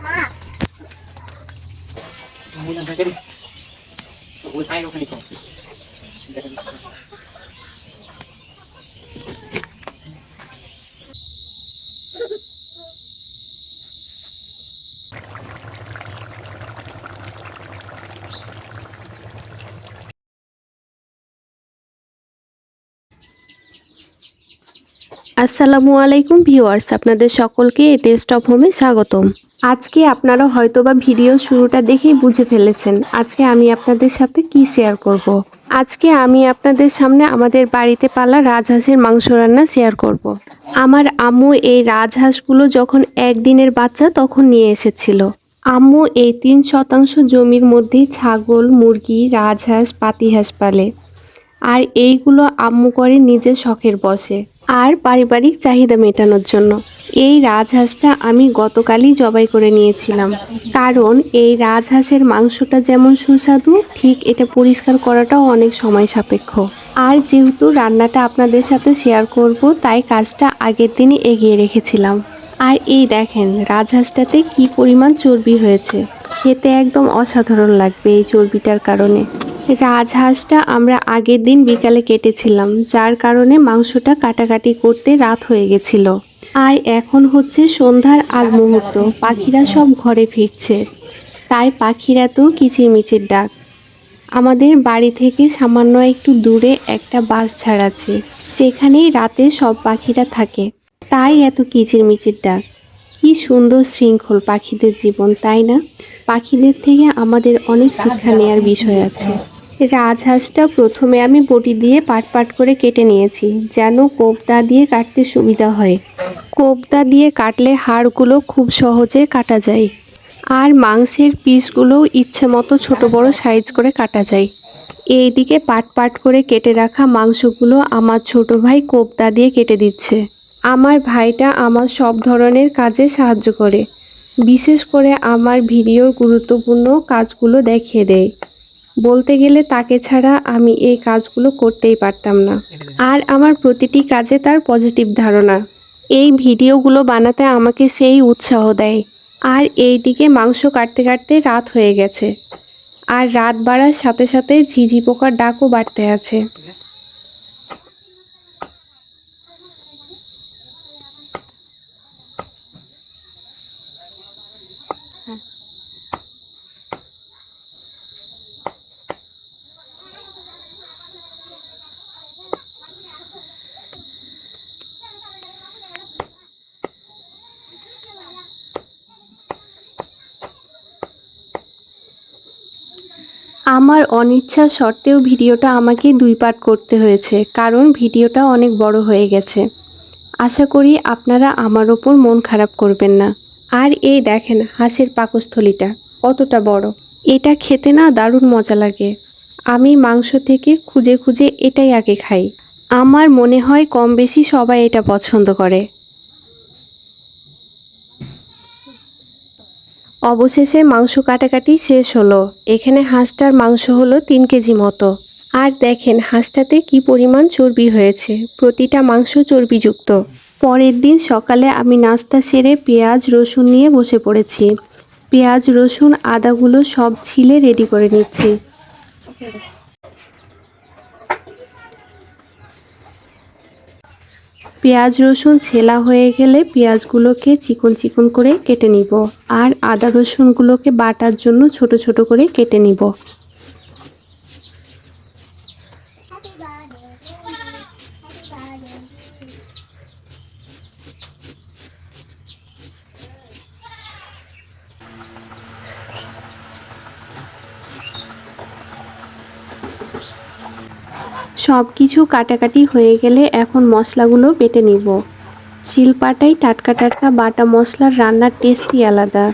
Ma. Magulang ka, Chris. Magulang tayo ka nito. Ang আসসালামু আলাইকুম viewers, আপনাদের সকলকে টেস্ট অফ হোমে স্বাগতম আজকে আপনারা হয়তোবা ভিডিও শুরুটা দেখেই বুঝে ফেলেছেন আজকে আমি আপনাদের সাথে কি শেয়ার করব। আজকে আমি আপনাদের সামনে আমাদের বাড়িতে পালা রাজহাঁসের মাংস রান্না শেয়ার করব। আমার আম্মু এই রাজহাঁসগুলো যখন একদিনের বাচ্চা তখন নিয়ে এসেছিল আম্মু এই তিন শতাংশ জমির মধ্যে ছাগল, মুরগি, রাজহাঁস, পাতিহাঁস পালে আর এইগুলো আম্মু করে নিজের শখের বসে আর পারিবারিক চাহিদা মেটানোর জন্য। এই রাজহাঁসটা আমি গতকালই জবাই করে নিয়েছিলাম। কারণ এই রাজহাঁসের মাংসটা যেমন সুস্বাদু, ঠিক এটা পরিষ্কার করাটাও অনেক সময় সাপেক্ষ। আর যেহেতু রান্নাটা আপনাদের সাথে শেয়ার করব, তাই কাজটা আগের দিনই এগিয়ে রেখেছিলাম। আর এই দেখেন রাজহাঁসটাতে কি পরিমাণ চর্বি হয়েছে। খেতে একদম অসাধারণ লাগবে এই চর্বিটার কারণে। রাজহাঁসটা আমরা আগের দিন বিকালে কেটেছিলাম, যার কারণে মাংসটা কাটাকাটি করতে রাত হয়ে গেছিল। আর এখন হচ্ছে সন্ধ্যার আগ মুহূর্ত পাখিরা সব ঘরে ফিরছে। তাই পাখিরা তো কিচিরমিচির ডাক। আমাদের বাড়ি থেকে সামান্য একটু দূরে একটা বাস ছাড়াচ্ছে সেখানেই রাতে সব পাখিরা থাকে। তাই এত কিচিরমিচির ডাক। কি সুন্দর শৃঙ্খল পাখিদের জীবন, তাই না? পাখিদের থেকে আমাদের অনেক শিক্ষা নেওয়ার বিষয় আছে। রাজহাঁসটা প্রথমে আমি বটি দিয়ে পাট পাট করে কেটে নিয়েছি, যেন কোপদা দিয়ে কাটতে সুবিধা হয়। কোপদা দিয়ে কাটলে হাড়গুলো খুব সহজে কাটা যায় আর মাংসের পিসগুলোও ইচ্ছে মতো ছোটো বড় সাইজ করে কাটা যায়। এই দিকে পাট পাট করে কেটে রাখা মাংসগুলো আমার ছোট ভাই কোপদা দিয়ে কেটে দিচ্ছে। আমার ভাইটা আমার সব ধরনের কাজে সাহায্য করে, বিশেষ করে আমার ভিডিওর গুরুত্বপূর্ণ কাজগুলো দেখিয়ে দেয়। বলতে গেলে তাকে ছাড়া আমি এই কাজগুলো করতেই পারতাম না। আর আমার প্রতিটি কাজে তার পজিটিভ ধারণা। এই ভিডিওগুলো বানাতে আমাকে সেই উৎসাহ দেয়। আর এই দিকে মাংস কাটতে কাটতে রাত হয়ে গেছে। আর রাত বাড়ার সাথে সাথে ঝিঝি পোকার ডাকও বাড়তে আছে। আমার অনিচ্ছা সত্ত্বেও ভিডিওটা আমাকে দুই পার্ট করতে হয়েছে, কারণ ভিডিওটা অনেক বড় হয়ে গেছে। আশা করি আপনারা আমার ওপর মন খারাপ করবেন না। আর এই দেখেন হাঁসের পাকস্থলীটা, কতটা বড়। এটা খেতে না দারুণ মজা লাগে। আমি মাংস থেকে খুঁজে খুঁজে এটাই আগে খাই। আমার মনে হয় কম বেশি সবাই এটা পছন্দ করে। অবশেষে মাংস কাটাকাটি শেষ হলো। এখানে হাঁসটার মাংস হলো তিন কেজি মতো। আর দেখেন হাঁসটাতে কি পরিমাণ চর্বি হয়েছে। প্রতিটা মাংস চর্বিযুক্ত। পরের দিন সকালে আমি নাস্তা সেরে পেঁয়াজ, রসুন নিয়ে বসে পড়েছি। পেঁয়াজ, রসুন, আদাগুলো সব ছিলে রেডি করে নিচ্ছি। পেঁয়াজ, রসুন ছেলা হয়ে গেলে পেঁয়াজগুলোকে চিকন চিকন করে কেটে নিব আর আদা, রসুনগুলোকে বাটার জন্য ছোট ছোট করে কেটে নিব। সব কিছু কাটাকাটি হয়ে গেলে এখন মশলাগুলো বেটে নিব। শিলপাটায় টাটকা টাটকা বাটা মশলার রান্নার টেস্টই আলাদা।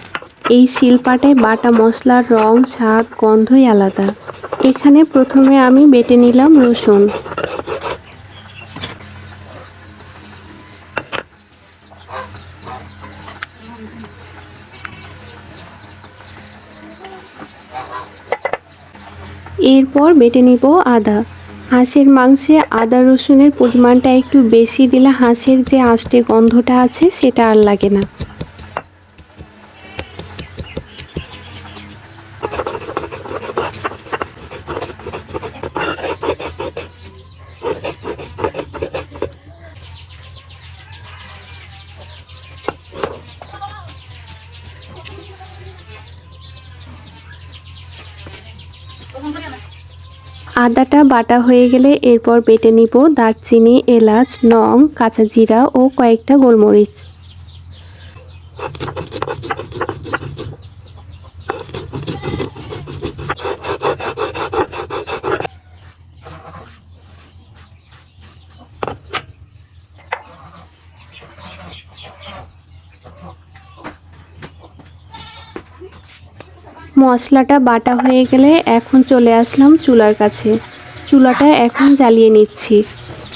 এই শিলপাটায় বাটা মশলার রং, স্বাদ, গন্ধই আলাদা। এখানে প্রথমে আমি বেটে নিলাম রসুন। এরপর বেটে নিব আদা। হাঁসের মাংসে আদা রসুনের পরিমাণটা একটু বেশি দিলে হাঁসের যে আষ্টে গন্ধটা আছে সেটা আর লাগে না। আদাটা বাটা হয়ে গেলে এরপর বেটে নিব দারচিনি, এলাচ নং কাঁচা জিরা ও কয়েকটা গোলমরিচ। মশলাটা বাটা হয়ে গেলে এখন চলে আসলাম চুলার কাছে। চুলাটা এখন জ্বালিয়ে নিচ্ছি।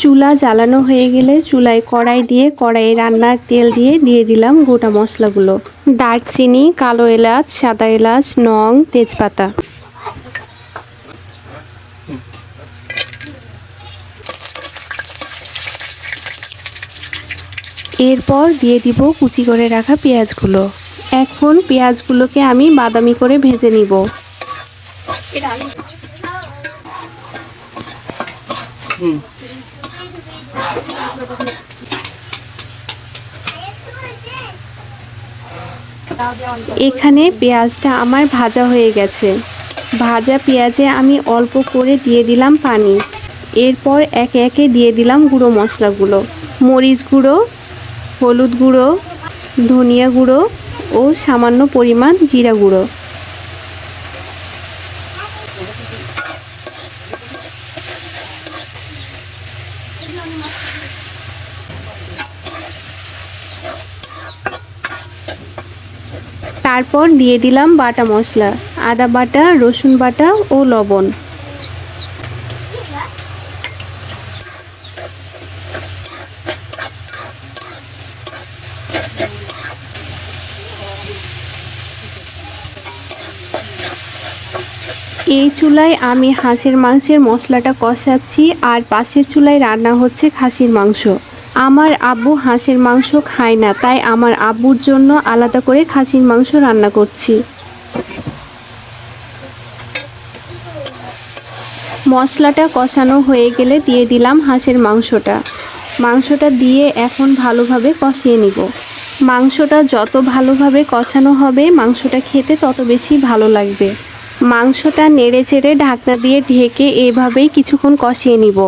চুলা জ্বালানো হয়ে গেলে চুলায় কড়াই দিয়ে কড়াইয়ে রান্নার তেল দিয়ে দিয়ে দিলাম গোটা মশলাগুলো। দারচিনি, কালো এলাচ, সাদা এলাচ, নং, তেজপাতা। এরপর দিয়ে দিব কুচি করে রাখা পেঁয়াজগুলো। এখন পেঁয়াজগুলোকে আমি বাদামি করে ভেজে নিব। এখানে পেঁয়াজটা আমার ভাজা হয়ে গেছে। ভাজা পেঁয়াজে আমি অল্প করে দিয়ে দিলাম পানি। এরপর একে একে দিয়ে দিলাম গুঁড়ো মশলাগুলো। মরিচ গুঁড়ো হলুদ গুঁড়ো ধনিয়া গুঁড়ো ও সামান্য পরিমাণ জিরা গুঁড়ো। তারপর দিয়ে দিলাম বাটা মশলা, আদা বাটা, রসুন বাটা ও লবণ। এই চুলায় আমি হাঁসের মাংসের মশলাটা কষাচ্ছি আর পাশের চুলায় রান্না হচ্ছে খাসির মাংস। আমার আব্বু হাঁসের মাংস খায় না, তাই আমার আব্বুর জন্য আলাদা করে খাসির মাংস রান্না করছি। মশলাটা কষানো হয়ে গেলে দিয়ে দিলাম হাঁসের মাংসটা। মাংসটা দিয়ে এখন ভালোভাবে কষিয়ে নিব। মাংসটা যত ভালোভাবে কষানো হবে, মাংসটা খেতে তত বেশি ভালো লাগবে। মাংসটা নেড়ে চেড়ে ঢাকনা দিয়ে ঢেকে এভাবেই কিছুক্ষণ কষিয়ে নিব।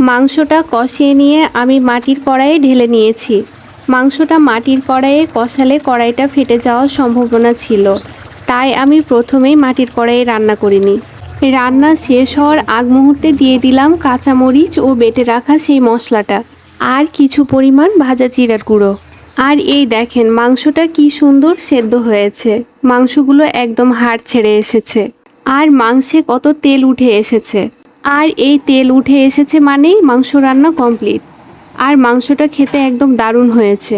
মাংসটা কষিয়ে নিয়ে আমি মাটির কড়াইয়ে ঢেলে নিয়েছি। মাংসটা মাটির কড়াইয়ে কষালে কড়াইটা ফেটে যাওয়ার সম্ভাবনা ছিল। তাই আমি প্রথমেই মাটির কড়াইয়ে রান্না করিনি। রান্না শেষ হওয়ার আগ মুহূর্তে দিয়ে দিলাম কাঁচামরিচ ও বেটে রাখা সেই মশলাটা আর কিছু পরিমাণ ভাজা জিরার গুঁড়ো। আর এই দেখেন মাংসটা কি সুন্দর সেদ্ধ হয়েছে। মাংসগুলো একদম হাড় ছেড়ে এসেছে। আর মাংসে কত তেল উঠে এসেছে। আর এই তেল উঠে এসেছে মানেই মাংস রান্না কমপ্লিট। আর মাংসটা খেতে একদম দারুণ হয়েছে।